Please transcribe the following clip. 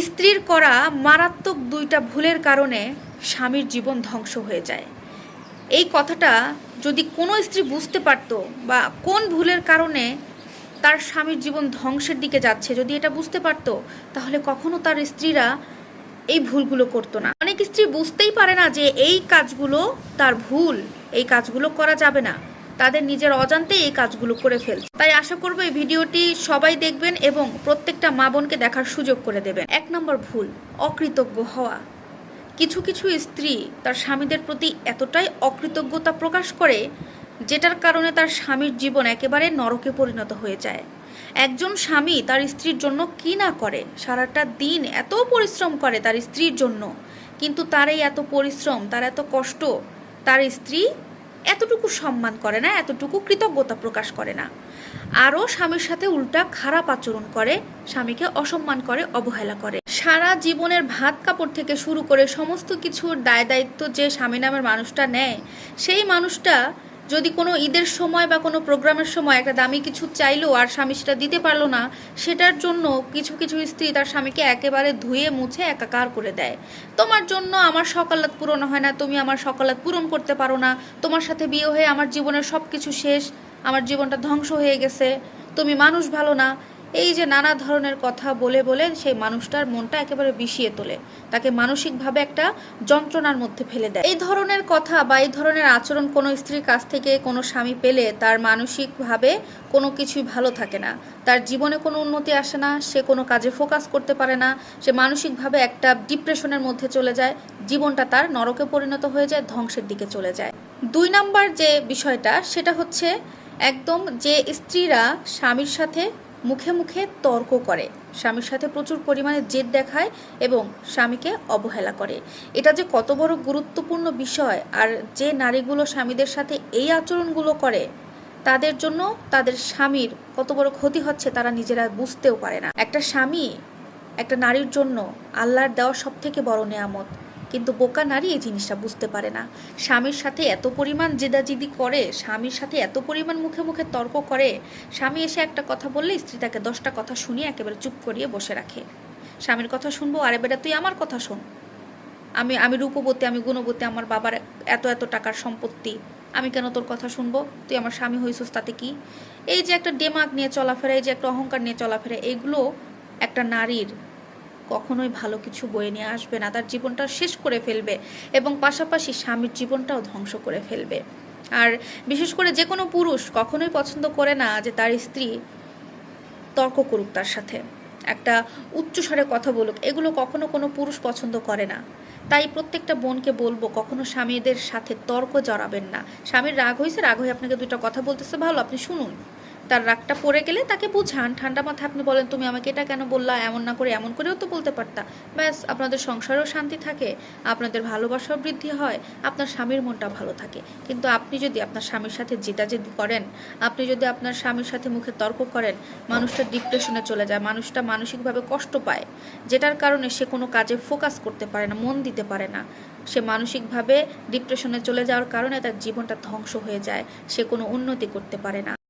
স্ত্রীর করা মারাত্মক দুইটা ভুলের কারণে স্বামীর জীবন ধ্বংস হয়ে যায়। এই কথাটা যদি কোনো স্ত্রী বুঝতে পারতো বা কোন ভুলের কারণে তার স্বামীর জীবন ধ্বংসের দিকে যাচ্ছে, যদি এটা বুঝতে পারতো, তাহলে কখনো তার স্ত্রীরা এই ভুলগুলো করতো না। অনেক স্ত্রী বুঝতেই পারে না যে এই কাজগুলো তার ভুল, এই কাজগুলো করা যাবে না। তাদের নিজের অজান্তে এই কাজগুলো করে ফেলছে। তাই আশা করব এই ভিডিওটি সবাই দেখবেন এবং প্রত্যেকটা মা বোনকে দেখার সুযোগ করে দেবেন। এক নম্বর ভুল, অকৃতজ্ঞ হওয়া। কিছু কিছু স্ত্রী তার স্বামীদের প্রতি এতটাই অকৃতজ্ঞতা প্রকাশ করে, যেটার কারণে তার স্বামীর জীবন একেবারে নরকে পরিণত হয়ে যায়। একজন স্বামী তার স্ত্রীর জন্য কি না করে? সারাটা দিন এত পরিশ্রম করে তার স্ত্রীর জন্য, কিন্তু তার এই এত পরিশ্রম, তার এত কষ্ট, তার স্ত্রী এতটুকু সম্মান করে না, এতটুকু কৃতজ্ঞতা প্রকাশ করে না। আরও স্বামীর সাথে উল্টা খারাপ আচরণ করে, স্বামীকে অসম্মান করে, অবহেলা করে। সারা জীবনের ভাত কাপড় থেকে শুরু করে সমস্ত কিছুর দায় দায়িত্ব যে স্বামী নামের মানুষটা নেয়, সেই মানুষটা যদি কোনো ঈদের সময় বা কোনো প্রোগ্রামের সময় একটা দামি কিছু চাইলো আর স্বামী সেটা দিতে পারল না, সেটার জন্য কিছু কিছু স্ত্রী তার স্বামীকে একেবারে ধুয়ে মুছে একাকার করে দেয়। তোমার জন্য আমার সকালাত পূরণ হয় না, তুমি আমার সকালাত পূরণ করতে পারো না, তোমার সাথে বিয়ে হয়ে আমার জীবনের সব কিছু শেষ, আমার জীবনটা ধ্বংস হয়ে গেছে, তুমি মানুষ ভালো না এই যে নানা ধরনের কথা বলে বলে সেই মানুষটার মনটা একেবারে বিষিয়ে তোলে। তাকে মানসিকভাবে একটা যন্ত্রণার মধ্যে ফেলে দেয়। এই ধরনের কথা বা এই ধরনের আচরণ কোনো স্ত্রীর কাছ থেকে কোনো স্বামী পেলে তার মানসিকভাবে কোনো কিছুই ভালো থাকে না। তার জীবনে কোনো উন্নতি আসে না, সে কোনো কাজে ফোকাস করতে পারে না, সে মানসিকভাবে একটা ডিপ্রেশনের মধ্যে চলে যায়, জীবনটা তার নরকে পরিণত হয়ে যায়, ধ্বংসের দিকে চলে যায়। দুই নাম্বার যে বিষয়টা, সেটা হচ্ছে একদম যে স্ত্রীরা স্বামীর সাথে মুখে মুখে তর্ক করে। স্বামীর সাথে প্রচুর পরিমাণে জেদ দেখায় এবং স্বামীকে অবহেলা করে। এটা যে কত বড় গুরুত্বপূর্ণ বিষয় আর যে নারীগুলো স্বামীদের সাথে এই আচরণগুলো করে, তাদের জন্য তাদের স্বামীর কত বড় ক্ষতি হচ্ছে তারা নিজেরা বুঝতেও পারে না। একটা স্বামী একটা নারীর জন্য আল্লাহর দেওয়া সব থেকে বড় নেয়ামত। কিন্তু বোকা নারী এই জিনিসটা বুঝতে পারে না। স্বামীর সাথে এত পরিমাণ জেদাজিদি করে, স্বামীর সাথে এত পরিমাণ মুখে মুখে তর্ক করে, স্বামী এসে একটা কথা বললে স্ত্রী তাকে দশটা কথা শুনিয়ে একেবারে চুপ করিয়ে বসে রাখে। স্বামীর কথা শুনব, আরে বেটা তুই আমার কথা শোন। আমি আমি রূপবতী, আমি গুণবতী, আমার বাবার এত এত টাকার সম্পত্তি, আমি কেন তোর কথা শুনব? তুই আমার স্বামী হইছিস তাতে কি? এই যে একটা ডেমাগ নিয়ে চলাফেরা, এই যে একটা অহংকার নিয়ে চলাফেরা, এগুলো একটা নারীর কখনোই ভালো কিছু বয়ে নিয়ে আসবে না, তার জীবনটা শেষ করে ফেলবে এবং পাশাপাশি স্বামীর জীবনটাও ধ্বংস করে ফেলবে। আর বিশেষ করে যে কোনো পুরুষ কখনোই পছন্দ করে না যে তার স্ত্রী তর্ক করুক তার সাথে। একটা উচ্চস্বরে কথা বলুক, এগুলো কখনো কোনো পুরুষ পছন্দ করে না। তাই প্রত্যেকটা বোনকে বলব, কখনো স্বামীদের সাথে তর্ক জড়াবেন না। স্বামীর রাগ হয়েছে রাগ হয়ে আপনাকে দুটো কথা বলতেছে, ভালো, আপনি শুনুন। তার রাগটা পড়ে গেলে তাকে বুঝান। ঠান্ডা মাথায় আপনি বলেন, তুমি আমাকে এটা কেন বললা? এমন না করে এমন করেও তো বলতে পারতা। ব্যাস, আপনাদের সংসারেও শান্তি থাকে, আপনাদের ভালোবাসাও বৃদ্ধি হয়, আপনার স্বামীর মনটা ভালো থাকে। কিন্তু আপনি যদি আপনার স্বামীর সাথে জেদাজেদি করেন, আপনি যদি আপনার স্বামীর সাথে মুখে তর্ক করেন, মানুষটা ডিপ্রেশনে চলে যায়, মানুষটা মানসিকভাবে কষ্ট পায়। যেটার কারণে সে কোনো কাজে ফোকাস করতে পারে না, মন দিতে পারে না। সে মানসিকভাবে ডিপ্রেশনে চলে যাওয়ার কারণে তার জীবনটা ধ্বংস হয়ে যায়, সে কোনো উন্নতি করতে পারে না।